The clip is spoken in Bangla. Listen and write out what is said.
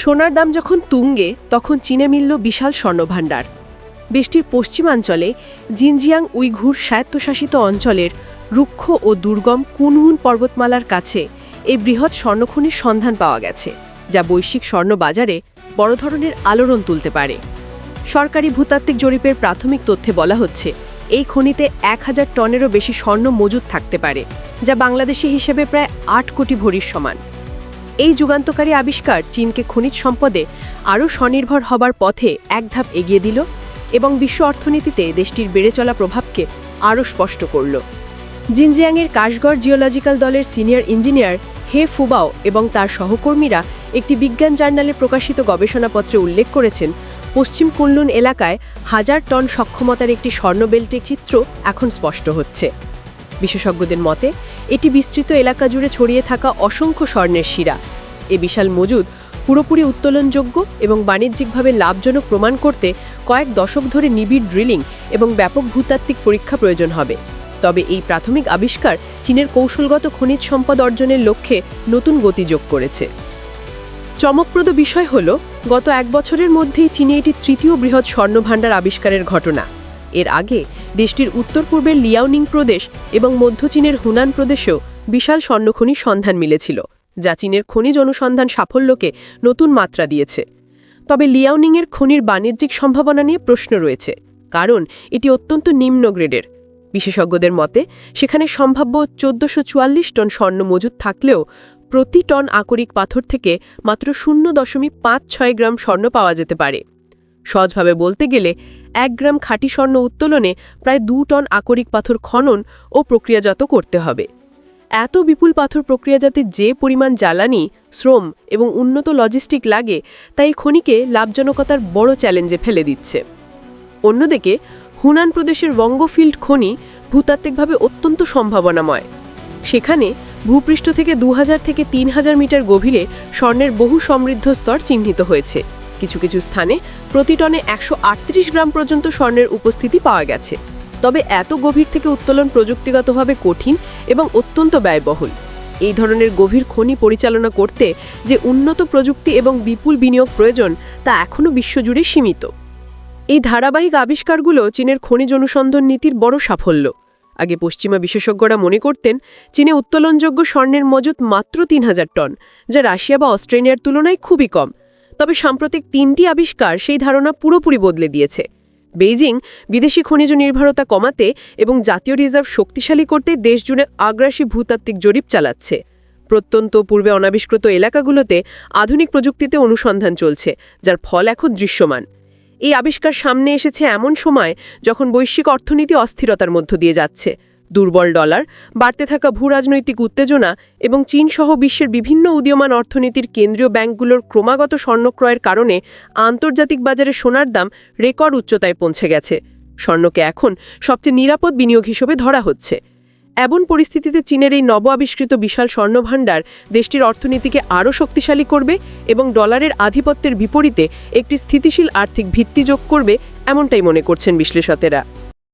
সোনার দাম যখন তুঙ্গে, তখন চীনে মিলল বিশাল স্বর্ণভাণ্ডার। দেশটির পশ্চিমাঞ্চলে জিনজিয়াং উইঘুর স্বায়ত্তশাসিত অঞ্চলের রুক্ষ ও দুর্গম কুনহুন পর্বতমালার কাছে এই বৃহৎ স্বর্ণখনির সন্ধান পাওয়া গেছে, যা বৈশ্বিক স্বর্ণ বাজারে বড় ধরনের আলোড়ন তুলতে পারে। সরকারি ভূতাত্ত্বিক জরিপের প্রাথমিক তথ্যে বলা হচ্ছে, এই খনিতে এক হাজার টনেরও বেশি স্বর্ণ মজুদ থাকতে পারে, যা বাংলাদেশি হিসেবে প্রায় আট কোটি ভরির সমান। এই যুগান্তকারী আবিষ্কার চীনকে খনিজ সম্পদে আরও স্বনির্ভর হবার পথে এক ধাপ এগিয়ে দিল এবং বিশ্ব অর্থনীতিতে দেশটির বেড়ে চলা প্রভাবকে আরও স্পষ্ট করল। জিনজিয়াংয়ের কাশগড় জিওলজিক্যাল দলের সিনিয়র ইঞ্জিনিয়ার হে ফুবাও এবং তার সহকর্মীরা একটি বিজ্ঞান জার্নালে প্রকাশিত গবেষণাপত্রে উল্লেখ করেছেন, পশ্চিম কুনলুন এলাকায় হাজার টন সক্ষমতার একটি স্বর্ণবেল্টের চিত্র এখন স্পষ্ট হচ্ছে। বিশেষজ্ঞদের মতে, এটি বিস্তৃত এলাকা জুড়ে ছড়িয়ে থাকা অসংখ্য স্বর্ণের শিরা। এ বিশাল মজুদ পুরোপুরি উত্তোলনযোগ্য এবং বাণিজ্যিকভাবে লাভজনক প্রমাণ করতে কয়েক দশক ধরে নিবিড় ড্রিলিং এবং ব্যাপক ভূতাত্ত্বিক পরীক্ষা প্রয়োজন হবে। তবে এই প্রাথমিক আবিষ্কার চীনের কৌশলগত খনিজ সম্পদ অর্জনের লক্ষ্যে নতুন গতি যোগ করেছে। চমকপ্রদ বিষয় হল, গত এক বছরের মধ্যেই চীনে এটি তৃতীয় বৃহৎ স্বর্ণভাণ্ডার আবিষ্কারের ঘটনা। এর আগে দেশটির উত্তর পূর্বের লিয়াওনিং প্রদেশ এবং মধ্য চীনের হুনান প্রদেশেও বিশাল স্বর্ণখনির সন্ধান মিলেছিল, যা চীনের খনিজ অনুসন্ধান সাফল্যকে নতুন মাত্রা দিয়েছে। তবে লিয়াওনিংয়ের খনির বাণিজ্যিক সম্ভাবনা নিয়ে প্রশ্ন রয়েছে, কারণ এটি অত্যন্ত নিম্ন গ্রেডের। বিশেষজ্ঞদের মতে, সেখানে সম্ভাব্য চোদ্দশো টন স্বর্ণ মজুদ থাকলেও প্রতি টন আকরিক পাথর থেকে মাত্র শূন্য দশমিক পাঁচ ছয় গ্রাম স্বর্ণ পাওয়া যেতে পারে। সহজভাবে বলতে গেলে এক গ্রাম খাঁটি স্বর্ণ উত্তোলনে প্রায় দু টন আকরিক পাথর খনন ও প্রক্রিয়াজাত করতে হবে। এত বিপুল পাথর প্রক্রিয়াজাতে যে পরিমাণ জ্বালানি, শ্রম এবং উন্নত লজিস্টিক লাগে, তা এই খনিকে লাভজনকতার বড় চ্যালেঞ্জে ফেলে দিচ্ছে। অন্যদিকে, হুনান প্রদেশের বঙ্গফিল্ড খনি ভূতাত্ত্বিকভাবে অত্যন্ত সম্ভাবনাময়। সেখানে ভূপৃষ্ঠ থেকে দু হাজার থেকে তিন হাজার মিটার গভীরে স্বর্ণের বহু সমৃদ্ধ স্তর চিহ্নিত হয়েছে। কিছু কিছু স্থানে প্রতি টনে একশো আটত্রিশ গ্রাম পর্যন্ত স্বর্ণের উপস্থিতি পাওয়া গেছে। তবে এত গভীর থেকে উত্তোলন প্রযুক্তিগতভাবে কঠিন এবং অত্যন্ত ব্যয়বহুল। এই ধরনের গভীর খনি পরিচালনা করতে যে উন্নত প্রযুক্তি এবং বিপুল বিনিয়োগ প্রয়োজন, তা এখনও বিশ্বজুড়ে সীমিত। এই ধারাবাহিক আবিষ্কারগুলো চীনের খনিজ অনুসন্ধান নীতির বড় সাফল্য। আগে পশ্চিমা বিশেষজ্ঞরা মনে করতেন, চীনে উত্তোলনযোগ্য স্বর্ণের মজুত মাত্র তিন হাজার টন, যা রাশিয়া বা অস্ট্রেলিয়ার তুলনায় খুবই কম। তবে সাম্প্রতিক তিনটি আবিষ্কার সেই ধারণা পুরোপুরি বদলে দিয়েছে। বেইজিং বিদেশি খনিজ নির্ভরতা কমাতে এবং জাতীয় রিজার্ভ শক্তিশালী করতে দেশজুড়ে আগ্রাসী ভূতাত্ত্বিক জরিপ চালাচ্ছে। প্রত্যন্ত পূর্বে অনাবিষ্কৃত এলাকাগুলোতে আধুনিক প্রযুক্তিতে অনুসন্ধান চলছে, যার ফল এখন দৃশ্যমান। এই আবিষ্কার সামনে এসেছে এমন সময় যখন বৈশ্বিক অর্থনীতি অস্থিরতার মধ্য দিয়ে যাচ্ছে। দুর্বল ডলার, বাড়তে থাকা ভূরাজনৈতিক উত্তেজনা এবং চীনসহ বিশ্বের বিভিন্ন উদীয়মান অর্থনীতির কেন্দ্রীয় ব্যাংকগুলোর ক্রমাগত স্বর্ণক্রয়ের কারণে আন্তর্জাতিক বাজারে সোনার দাম রেকর্ড উচ্চতায় পৌঁছে গেছে। স্বর্ণকে এখন সবচেয়ে নিরাপদ বিনিয়োগ হিসেবে ধরা হচ্ছে। এমন পরিস্থিতিতে চীনের এই নব আবিষ্কৃত বিশাল স্বর্ণভাণ্ডার দেশটির অর্থনীতিকে আরও শক্তিশালী করবে এবং ডলারের আধিপত্যের বিপরীতে একটি স্থিতিশীল আর্থিক ভিত্তি যোগ করবে, এমনটাই মনে করছেন বিশ্লেষকেরা।